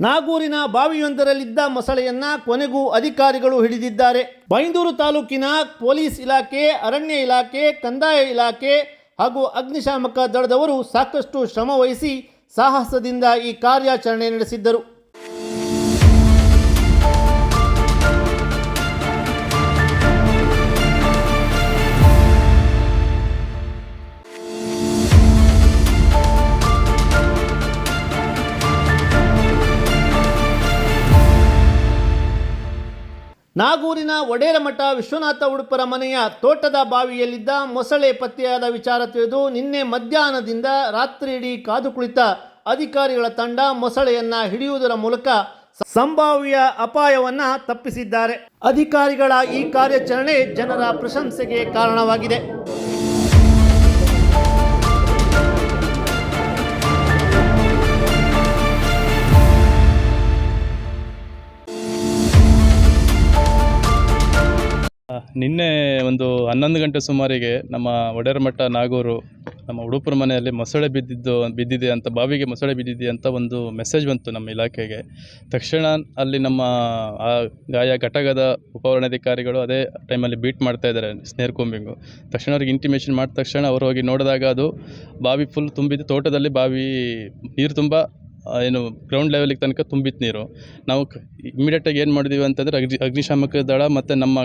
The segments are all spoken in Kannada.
ನಾಗೂರಿನ ಬಾವಿಯೊಂದರಲ್ಲಿದ್ದ ಮೊಸಳೆಯನ್ನ ಕೊನೆಗೂ ಅಧಿಕಾರಿಗಳು ಹಿಡಿದಿದ್ದಾರೆ. ಬೈಂದೂರು ತಾಲೂಕಿನ ಪೊಲೀಸ್ ಇಲಾಖೆ, ಅರಣ್ಯ ಇಲಾಖೆ, ಕಂದಾಯ ಇಲಾಖೆ ಹಾಗೂ ಅಗ್ನಿಶಾಮಕ ದಳದವರು ಸಾಕಷ್ಟು ಶ್ರಮವಹಿಸಿ ಸಾಹಸದಿಂದ ಈ ಕಾರ್ಯಾಚರಣೆ ನಡೆಸಿದ್ದರು. ನಾಗೂರಿನ ಒಡೇರಮಠ ವಿಶ್ವನಾಥ ಉಡುಪರ ಮನೆಯ ತೋಟದ ಬಾವಿಯಲ್ಲಿದ್ದ ಮೊಸಳೆ ಪತ್ತೆಯಾದ ವಿಚಾರ ತಿಳಿದು ನಿನ್ನೆ ಮಧ್ಯಾಹ್ನದಿಂದ ರಾತ್ರಿಯಿಡೀ ಕಾದು ಕುಳಿತ ಅಧಿಕಾರಿಗಳ ತಂಡ ಮೊಸಳೆಯನ್ನು ಹಿಡಿಯುವುದರ ಮೂಲಕ ಸಂಭಾವ್ಯ ಅಪಾಯವನ್ನ ತಪ್ಪಿಸಿದ್ದಾರೆ. ಅಧಿಕಾರಿಗಳ ಈ ಕಾರ್ಯಾಚರಣೆ ಜನರ ಪ್ರಶಂಸೆಗೆ ಕಾರಣವಾಗಿದೆ. ನಿನ್ನೆ ಒಂದು ಹನ್ನೊಂದು ಗಂಟೆ ಸುಮಾರಿಗೆ ನಮ್ಮ ಒಡೆರಮಠ ನಾಗೂರು ನಮ್ಮ ಉಡುಪುರ ಮನೆಯಲ್ಲಿ ಮೊಸಳೆ ಬಿದ್ದಿದ್ದು, ಬಿದ್ದಿದೆ ಅಂತ, ಬಾವಿಗೆ ಮೊಸಳೆ ಬಿದ್ದಿದೆ ಅಂತ ಒಂದು ಮೆಸೇಜ್ ಬಂತು ನಮ್ಮ ಇಲಾಖೆಗೆ. ತಕ್ಷಣ ಅಲ್ಲಿ ನಮ್ಮ ಆ ಗಾಯ ಘಟಕದ ಉಪವರಣಾಧಿಕಾರಿಗಳು ಅದೇ ಟೈಮಲ್ಲಿ ಬೀಟ್ ಮಾಡ್ತಾ ಇದ್ದಾರೆ ಸ್ನೇರ್ ಕೊಂಬಿಂಗು ತಕ್ಷಣ ಅವ್ರಿಗೆ ಇಂಟಿಮೇಷನ್ ಮಾಡಿದ ತಕ್ಷಣ ಅವರು ಹೋಗಿ ನೋಡಿದಾಗ ಅದು ಬಾವಿ ಫುಲ್ ತುಂಬಿದ್ದು, ತೋಟದಲ್ಲಿ ಬಾವಿ, ನೀರು ತುಂಬ ಏನು ಗ್ರೌಂಡ್ ಲೆವೆಲಿಗೆ ತನಕ ತುಂಬಿತ್ತು ನೀರು. ನಾವು ಇಮಿಡಿಯೇಟಾಗಿ ಏನು ಮಾಡಿದ್ವಿ ಅಂತಂದರೆ ಅಗ್ನಿ, ಅಗ್ನಿಶಾಮಕ ದಳ ಮತ್ತು ನಮ್ಮ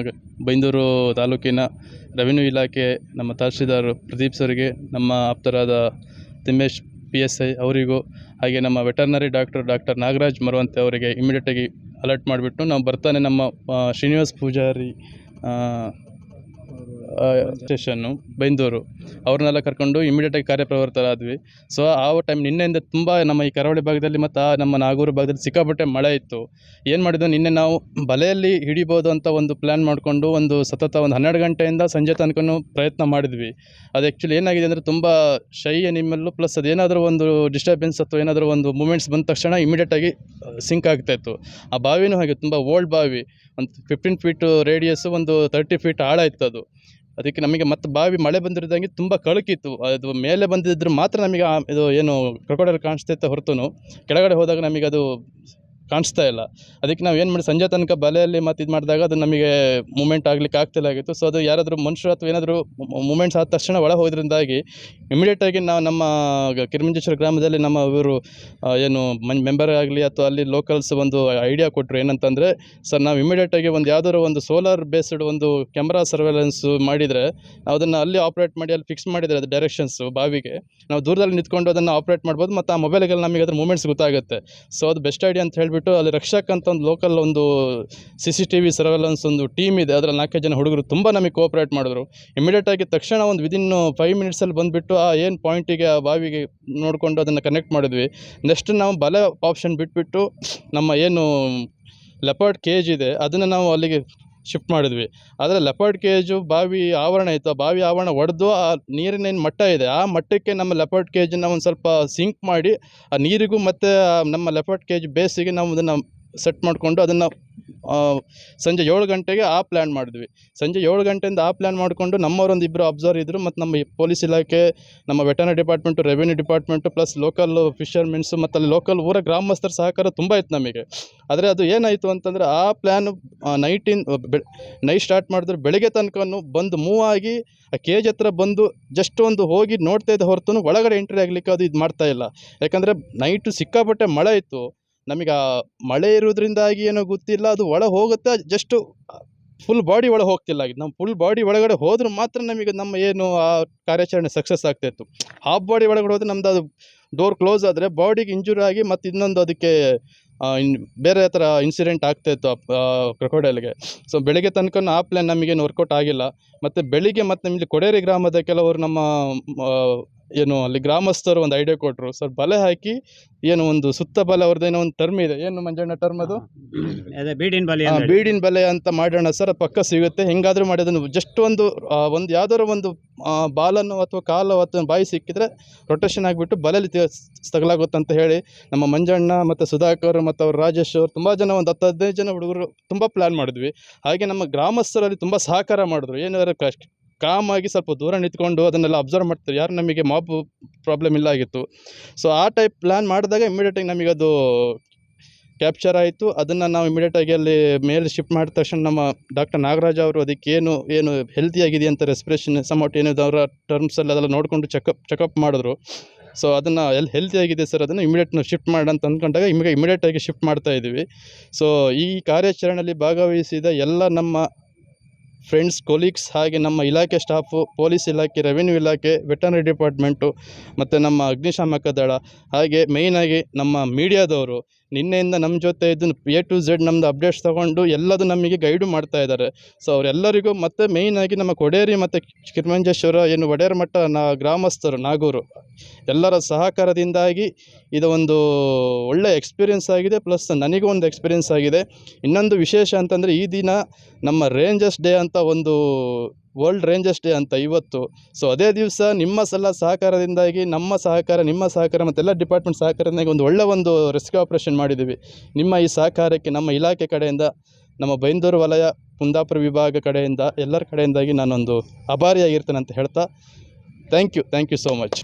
ಬೈಂದೂರು ತಾಲೂಕಿನ ರೆವಿನ್ಯೂ ಇಲಾಖೆ, ನಮ್ಮ ತಹಶೀಲ್ದಾರ್ ಪ್ರದೀಪ್ ಸರ್ಗೆ, ನಮ್ಮ ಆಪ್ತರಾದ ತಿಮ್ಮೇಶ್ ಪಿ ಎಸ್ ಐ ಅವರಿಗೂ, ಹಾಗೆ ನಮ್ಮ veterinary doctor doctor Nagaraj Maravanthe ಅವರಿಗೆ ಇಮ್ಮಿಡಿಯೇಟಾಗಿ ಅಲರ್ಟ್ ಮಾಡಿಬಿಟ್ಟು ನಾವು ಬರ್ತಾನೆ ನಮ್ಮ ಶ್ರೀನಿವಾಸ್ ಪೂಜಾರಿ ಸ್ಟೇಷನ್ನು ಬೈಂದೂರು ಅವ್ರನ್ನೆಲ್ಲ ಕರ್ಕೊಂಡು ಇಮಿಡಿಯೇಟಾಗಿ ಕಾರ್ಯಪ್ರವೃತ್ತರಾದ್ವಿ. ಸೊ ಆ ಟೈಮ್ ನಿನ್ನೆಯಿಂದ ತುಂಬ ನಮ್ಮ ಈ ಕರಾವಳಿ ಭಾಗದಲ್ಲಿ ಮತ್ತು ಆ ನಮ್ಮ ನಾಗೂರು ಭಾಗದಲ್ಲಿ ಸಿಕ್ಕಾಪಟ್ಟೆ ಮಳೆ ಇತ್ತು. ಏನು ಮಾಡಿದ್ವಿ? ನಿನ್ನೆ ನಾವು ಬಲೆಯಲ್ಲಿ ಹಿಡಿಬೋದು ಅಂತ ಒಂದು ಪ್ಲ್ಯಾನ್ ಮಾಡಿಕೊಂಡು ಒಂದು ಸತತ ಒಂದು ಹನ್ನೆರಡು ಗಂಟೆಯಿಂದ ಸಂಜೆ ತನಕನೂ ಪ್ರಯತ್ನ ಮಾಡಿದ್ವಿ. ಅದು ಆ್ಯಕ್ಚುಲಿ ಏನಾಗಿದೆ ಅಂದರೆ ತುಂಬ ಶೈ ನಿಮ್ಮಲ್ಲೂ ಪ್ಲಸ್ ಅದೇನಾದರೂ ಒಂದು ಡಿಸ್ಟರ್ಬೆನ್ಸ್ ಅಥವಾ ಏನಾದರೂ ಒಂದು ಮೂಮೆಂಟ್ಸ್ ಬಂದ ತಕ್ಷಣ ಇಮಿಡಿಯೇಟಾಗಿ ಸಿಂಕ್ ಆಗ್ತಾಯಿತ್ತು ಆ ಬಾವಿನೂ ಹಾಗೆ ತುಂಬ ಓಲ್ಡ್ ಬಾವಿ. ಒಂದು ಫಿಫ್ಟೀನ್ ಫೀಟು ರೇಡಿಯಸ್ಸು ಒಂದು ತರ್ಟಿ ಫೀಟ್ ಆಳ ಇತ್ತು ಅದು. ಅದಕ್ಕೆ ನಮಗೆ ಮತ್ತೆ ಬಾವಿ ಮಳೆ ಬಂದಿರೋದಂಗೆ ತುಂಬ ಕಳಕಿತ್ತು ಅದು ಮೇಲೆ ಬಂದಿದ್ರೆ ಮಾತ್ರ ನಮಗೆ ಇದು ಏನು ಕ್ರೊಕೊಡೈಲ್ ಕಾಣಿಸ್ತೈತೆ ಹೊರತು ಕೆಳಗಡೆ ಹೋದಾಗ ನಮಗೆ ಅದು ಕಾಣಿಸ್ತಾ ಇಲ್ಲ. ಅದಕ್ಕೆ ನಾವು ಏನು ಮಾಡಿ ಸಂಜೆ ತನಕ ಬಲೆಯಲ್ಲಿ ಮತ್ತು ಇದು ಮಾಡಿದಾಗ ಅದು ನಮಗೆ ಮೂಮೆಂಟ್ ಆಗ್ಲಿಕ್ಕೆ ಆಗ್ತಿಲ್ಲ ಆಗಿತ್ತು. ಸೊ ಅದು ಯಾರಾದರೂ ಮನುಷ್ಯರು ಅಥವಾ ಏನಾದರೂ ಮೂಮೆಂಟ್ಸ್ ಆದ ತಕ್ಷಣ ಒಳ ಹೋದ್ರಿಂದಾಗಿ ಇಮಿಡಿಯೇಟಾಗಿ ನಾವು ನಮ್ಮ ಕಿರಮಂಜೇಶ್ವರ ಗ್ರಾಮದಲ್ಲಿ ನಮ್ಮ ಇವರು ಏನು ಮನ್ ಮೆಂಬರ್ ಆಗಲಿ ಅಥವಾ ಅಲ್ಲಿ ಲೋಕಲ್ಸ್ ಒಂದು ಐಡಿಯಾ ಕೊಟ್ಟರು ಏನಂತಂದರೆ ಸರ್ ನಾವು ಇಮಿಡಿಯೇಟಾಗಿ ಒಂದು ಯಾವ್ದಾದ್ರು ಒಂದು ಸೋಲಾರ್ ಬೇಸ್ಡ್ ಒಂದು ಕ್ಯಾಮ್ರಾ ಸರ್ವೆಲೆನ್ಸು ಮಾಡಿದರೆ ಅದನ್ನು ಅಲ್ಲಿ ಆಪ್ರೇಟ್ ಮಾಡಿ, ಅಲ್ಲಿ ಫಿಕ್ಸ್ ಮಾಡಿದರೆ ಅದು ಡೈರೆಕ್ಷನ್ಸು ಬಾವಿಗೆ, ನಾವು ದೂರದಲ್ಲಿ ನಿಂತ್ಕೊಂಡು ಅದನ್ನು ಆಪ್ರೇಟ್ ಮಾಡ್ಬೋದು ಮತ್ತು ಆ ಮೊಬೈಲ್ಗೆಲ್ಲ ನಮಗೆ ಅದ್ರ ಮೂಮೆಂಟ್ಸ್ ಗೊತ್ತಾಗುತ್ತೆ. ಸೊ ಅದು ಬೆಸ್ಟ್ ಐಡಿಯಾ ಅಂತ ಹೇಳಿಬಿಟ್ಟು ಅಲ್ಲಿ ರಕ್ಷಕ್ ಅಂತ ಒಂದು ಲೋಕಲ್ ಒಂದು C C T V surveillance ಒಂದು ಟೀಮ್ ಇದೆ, ಅದರಲ್ಲಿ ನಾಲ್ಕೈದು ಜನ ಹುಡುಗರು ತುಂಬ ನಮಗೆ ಕೋಆಪ್ರೇಟ್ ಮಾಡಿದ್ರು. ಇಮಿಡಿಯೇಟಾಗಿ ತಕ್ಷಣ ಒಂದು ವಿದಿನ್ ಫೈವ್ ಮಿನಿಟ್ಸಲ್ಲಿ ಬಂದುಬಿಟ್ಟು ಏನು ಪಾಯಿಂಟಿಗೆ ಆ ಬಾವಿಗೆ ನೋಡಿಕೊಂಡು ಅದನ್ನು ಕನೆಕ್ಟ್ ಮಾಡಿದ್ವಿ. ನೆಕ್ಸ್ಟ್ ನಾವು ಬಲೆ ಆಪ್ಷನ್ ಬಿಟ್ಬಿಟ್ಟು ನಮ್ಮ ಏನು ಲೆಪರ್ಡ್ ಕೇಜ್ ಇದೆ, ಅದನ್ನು ನಾವು ಅಲ್ಲಿಗೆ ಶಿಫ್ಟ್ ಮಾಡಿದ್ವಿ. ಆದರೆ ಲೆಪರ್ಡ್ ಕೇಜು ಬಾವಿ ಆವರಣ ಇತ್ತು. ಆ ಬಾವಿ ಆವರಣ ಒಡೆದು ಆ ನೀರಿನ ಮಟ್ಟ ಇದೆ, ಆ ಮಟ್ಟಕ್ಕೆ ನಮ್ಮ ಲೆಪರ್ಡ್ ಕೇಜನ್ನು ಒಂದು ಸ್ವಲ್ಪ ಸಿಂಕ್ ಮಾಡಿ, ಆ ನೀರಿಗೂ ಮತ್ತು ನಮ್ಮ ಲೆಪರ್ಡ್ ಕೇಜ್ ಬೇಸಿಗೆ ನಾವು ಅದನ್ನು ಸೆಟ್ ಮಾಡಿಕೊಂಡು ಅದನ್ನು ಸಂಜೆ ಏಳು ಗಂಟೆಗೆ ಆ ಪ್ಲ್ಯಾನ್ ಮಾಡಿದ್ವಿ. ಸಂಜೆ ಏಳು ಗಂಟೆಯಿಂದ ಆ ಪ್ಲ್ಯಾನ್ ಮಾಡಿಕೊಂಡು ನಮ್ಮವರೊಂದು ಇಬ್ಬರು ಅಬ್ಸರ್ವ್ ಇದ್ದರು ಮತ್ತು ನಮ್ಮ ಪೊಲೀಸ್ ಇಲಾಖೆ, ನಮ್ಮ veterinary department revenue department plus local fishermens ಮತ್ತು ಅಲ್ಲಿ ಲೋಕಲ್ ಊರ ಗ್ರಾಮಸ್ಥರ ಸಹಕಾರ ತುಂಬ ಇತ್ತು ನಮಗೆ. ಆದರೆ ಅದು ಏನಾಯಿತು ಅಂತಂದರೆ ಆ ಪ್ಲ್ಯಾನು ನೈಟಿನ್ ಬೆ ನೈಟ್ ಸ್ಟಾರ್ಟ್ ಮಾಡಿದ್ರೆ ಬೆಳಗ್ಗೆ ತನಕ ಬಂದು ಮೂವ್ ಆಗಿ ಆ ಕೇಜ್ ಹತ್ರ ಬಂದು ಜಸ್ಟ್ ಒಂದು ಹೋಗಿ ನೋಡ್ತಾ ಇದ್ದ ಹೊರತು ಒಳಗಡೆ ಎಂಟ್ರಿ ಆಗಲಿಕ್ಕೆ ಅದು ಇದು ಮಾಡ್ತಾ ಇಲ್ಲ. ಯಾಕಂದರೆ ನೈಟು ಸಿಕ್ಕಾಪಟ್ಟೆ ಮಳೆ ಇತ್ತು. ನಮಗೆ ಆ ಮಳೆ ಇರೋದ್ರಿಂದಾಗಿ ಏನೋ ಗೊತ್ತಿಲ್ಲ ಅದು ಒಳ ಹೋಗುತ್ತೆ ಜಸ್ಟು ಫುಲ್ ಬಾಡಿ ಒಳಗೆ ಹೋಗ್ತಿಲ್ಲ. ಆಗಿದ್ದು ನಮ್ಮ ಫುಲ್ ಬಾಡಿ ಒಳಗಡೆ ಹೋದ್ರೆ ಮಾತ್ರ ನಮಗೆ ನಮ್ಮ ಏನು ಆ ಕಾರ್ಯಾಚರಣೆ ಸಕ್ಸಸ್ ಆಗ್ತಾಯಿತ್ತು ಹಾಫ್ ಬಾಡಿ ಒಳಗಡೆ ಹೋದ್ರೆ ನಮ್ದು ಅದು ಡೋರ್ ಕ್ಲೋಸ್ ಆದರೆ ಬಾಡಿಗೆ ಇಂಜುರಿ ಆಗಿ ಮತ್ತು ಇನ್ನೊಂದು ಅದಕ್ಕೆ ಬೇರೆ ಥರ ಇನ್ಸಿಡೆಂಟ್ ಆಗ್ತಾಯಿತ್ತು ಕ್ರೊಕೊಡೈಲ್ಗೆ ಸೊ ಬೆಳಿಗ್ಗೆ ತನಕ ಆ ಪ್ಲ್ಯಾನ್ ನಮಗೇನು ವರ್ಕೌಟ್ ಆಗಿಲ್ಲ. ಮತ್ತು ಬೆಳಿಗ್ಗೆ ಮತ್ತು ನಮ್ಮಲ್ಲಿ ಕೊಡೇರಿ ಗ್ರಾಮದ ಕೆಲವರು ನಮ್ಮ ಆ, ಏನು ಅಲ್ಲಿ ಗ್ರಾಮಸ್ಥರು ಒಂದು ಐಡಿಯಾ ಕೊಟ್ಟರು ಸರ್ ಬಲೆ ಹಾಕಿ ಏನು ಒಂದು ಸುತ್ತ ಬಲೆ ಅವ್ರದ್ದೇನೋ ಒಂದು ಟರ್ಮ್ ಇದೆ. ಏನು ಮಂಜಣ್ಣ ಟರ್ಮ್ ಅದು? ಬೀಡಿನ ಬಲಿ. ಬೀಡಿನ ಬಲೆ ಅಂತ ಮಾಡೋಣ ಸರ್ ಅದು ಪಕ್ಕ ಸಿಗುತ್ತೆ. ಹೆಂಗಾದರೂ ಮಾಡಿ ಅದನ್ನು ಜಸ್ಟ್ ಒಂದು ಒಂದು ಯಾವ್ದಾದ್ರು ಒಂದು ಬಾಲನ್ನು ಅಥವಾ ಕಾಲು ಅಥವಾ ಬಾಯಿ ಸಿಕ್ಕಿದ್ರೆ ರೊಟೇಷನ್ ಆಗಿಬಿಟ್ಟು ಬಲೆಯಲ್ಲಿ ತಗಲಾಗುತ್ತೆ ಅಂತ ಹೇಳಿ ನಮ್ಮ ಮಂಜಣ್ಣ ಮತ್ತು ಸುಧಾಕರ್ ಮತ್ತು ಅವ್ರ ರಾಜೇಶ್ ಅವರು ತುಂಬ ಜನ ಒಂದು ಹತ್ತು ಹದಿನೈದು ಜನ ಹುಡುಗರು ತುಂಬ ಪ್ಲ್ಯಾನ್ ಮಾಡಿದ್ವಿ. ಹಾಗೆ ನಮ್ಮ ಗ್ರಾಮಸ್ಥರಲ್ಲಿ ತುಂಬ ಸಹಕಾರ ಮಾಡಿದ್ರು. ಏನಾದ್ರು ಕಷ್ಟ ಕಾಮಾಗಿ ಸ್ವಲ್ಪ ದೂರ ನಿಂತ್ಕೊಂಡು ಅದನ್ನೆಲ್ಲ ಅಬ್ಸರ್ವ್ ಮಾಡ್ತಾರೆ ಯಾರು ನಮಗೆ ಮಾಬ್ ಪ್ರಾಬ್ಲಮ್ ಇಲ್ಲ ಆಗಿತ್ತು. ಸೊ ಆ ಟೈಪ್ ಪ್ಲ್ಯಾನ್ ಮಾಡಿದಾಗ ಇಮಿಡಿಯೇಟಾಗಿ ನಮಗೆ ಅದು ಕ್ಯಾಪ್ಚರ್ ಆಯಿತು. ಅದನ್ನು ನಾವು ಇಮಿಡಿಯೇಟಾಗಿ ಅಲ್ಲಿ ಮೇಲೆ ಶಿಫ್ಟ್ ಮಾಡಿದ ತಕ್ಷಣ ನಮ್ಮ ಡಾಕ್ಟರ್ ನಾಗರಾಜ್ ಅವರು ಅದಕ್ಕೇನು ಏನು ಹೆಲ್ತಿ ಆಗಿದೆ ಅಂತ ರೆಸ್ಪಿರೇಷನ್ ಸಮೌಟ್ ಏನಿದೆ ಅವರ ಟರ್ಮ್ಸಲ್ಲಿ ಅದೆಲ್ಲ ನೋಡಿಕೊಂಡು ಚೆಕಪ್ ಚೆಕಪ್ ಮಾಡಿದ್ರು. ಸೊ ಅದನ್ನು ಎಲ್ಲಿ ಹೆಲ್ತಿ ಆಗಿದೆ ಸರ್ ಅದನ್ನು ಇಮಿಡಿಯೇಟ್ ನಾವು ಶಿಫ್ಟ್ ಅಂತ ಅಂದ್ಕೊಂಡಾಗ ನಿಮಗೆ ಇಮಿಡಿಯೇಟಾಗಿ ಶಿಫ್ಟ್ ಮಾಡ್ತಾ ಇದ್ದೀವಿ. ಸೊ ಈ ಕಾರ್ಯಾಚರಣೆಯಲ್ಲಿ ಭಾಗವಹಿಸಿದ ಎಲ್ಲ ನಮ್ಮ ಫ್ರೆಂಡ್ಸ್ ಕೊಲೀಗ್ಸ್ ಹಾಗೆ ನಮ್ಮ ಇಲಾಖೆ ಸ್ಟಾಫು ಪೊಲೀಸ್ ಇಲಾಖೆ ರೆವಿನ್ಯೂ ಇಲಾಖೆ ವೆಟರ್ನರಿ ಡಿಪಾರ್ಟ್ಮೆಂಟು ಮತ್ತು ನಮ್ಮ ಅಗ್ನಿಶಾಮಕ ದಳ, ಹಾಗೆ ಮೇಯ್ನಾಗಿ ನಮ್ಮ ಮೀಡಿಯಾದವರು ನಿನ್ನೆಯಿಂದ ನಮ್ಮ ಜೊತೆ ಇದ್ದು ಎ ಟು ಝೆಡ್ ನಮ್ಮದು ಅಪ್ಡೇಟ್ಸ್ ತೊಗೊಂಡು ಎಲ್ಲದೂ ನಮಗೆ ಗೈಡು ಮಾಡ್ತಾ ಇದ್ದಾರೆ. ಸೊ ಅವರೆಲ್ಲರಿಗೂ ಮತ್ತು ಮೇಯ್ನಾಗಿ ನಮ್ಮ ಕೊಡೇರಿ ಮತ್ತು ಕಿರ್ಮಂಜೇಶ್ವರ ಏನು ಒಡೆಯರ್ ಮಠ ನಾ ಗ್ರಾಮಸ್ಥರು, ನಾಗೂರು, ಎಲ್ಲರ ಸಹಕಾರದಿಂದಾಗಿ ಇದು ಒಂದು ಒಳ್ಳೆಯ ಎಕ್ಸ್ಪೀರಿಯನ್ಸ್ ಆಗಿದೆ ಪ್ಲಸ್ ನನಗೂ ಒಂದು ಎಕ್ಸ್ಪೀರಿಯನ್ಸ್ ಆಗಿದೆ. ಇನ್ನೊಂದು ವಿಶೇಷ ಅಂತಂದರೆ ಈ ದಿನ ನಮ್ಮ ರೇಂಜರ್ಸ್ ಡೇ ಅಂತ ಒಂದು ವರ್ಲ್ಡ್ ರೇಂಜಸ್ ಡೇ ಅಂತ ಇವತ್ತು. ಸೊ ಅದೇ ದಿವಸ ನಿಮ್ಮ ಸಲ ಸಹಕಾರದಿಂದಾಗಿ, ನಮ್ಮ ಸಹಕಾರ, ನಿಮ್ಮ ಸಹಕಾರ ಮತ್ತು ಎಲ್ಲ ಡಿಪಾರ್ಟ್ಮೆಂಟ್ ಸಹಕಾರದಿಂದಾಗಿ ಒಂದು ಒಳ್ಳೆ ಒಂದು ರೆಸ್ಕ್ಯೂ ಆಪರೇಷನ್ ಮಾಡಿದ್ದೀವಿ ನಿಮ್ಮ ಈ ಸಹಕಾರಕ್ಕೆ, ನಮ್ಮ ಇಲಾಖೆ ಕಡೆಯಿಂದ, ನಮ್ಮ ಬೈಂದೂರು ವಲಯ, ಕುಂದಾಪುರ ವಿಭಾಗ ಕಡೆಯಿಂದ, ಎಲ್ಲರ ಕಡೆಯಿಂದಾಗಿ ನಾನೊಂದು ಅಭಾರಿಯಾಗಿರ್ತೇನೆ ಅಂತ ಹೇಳ್ತಾ thank you thank you so much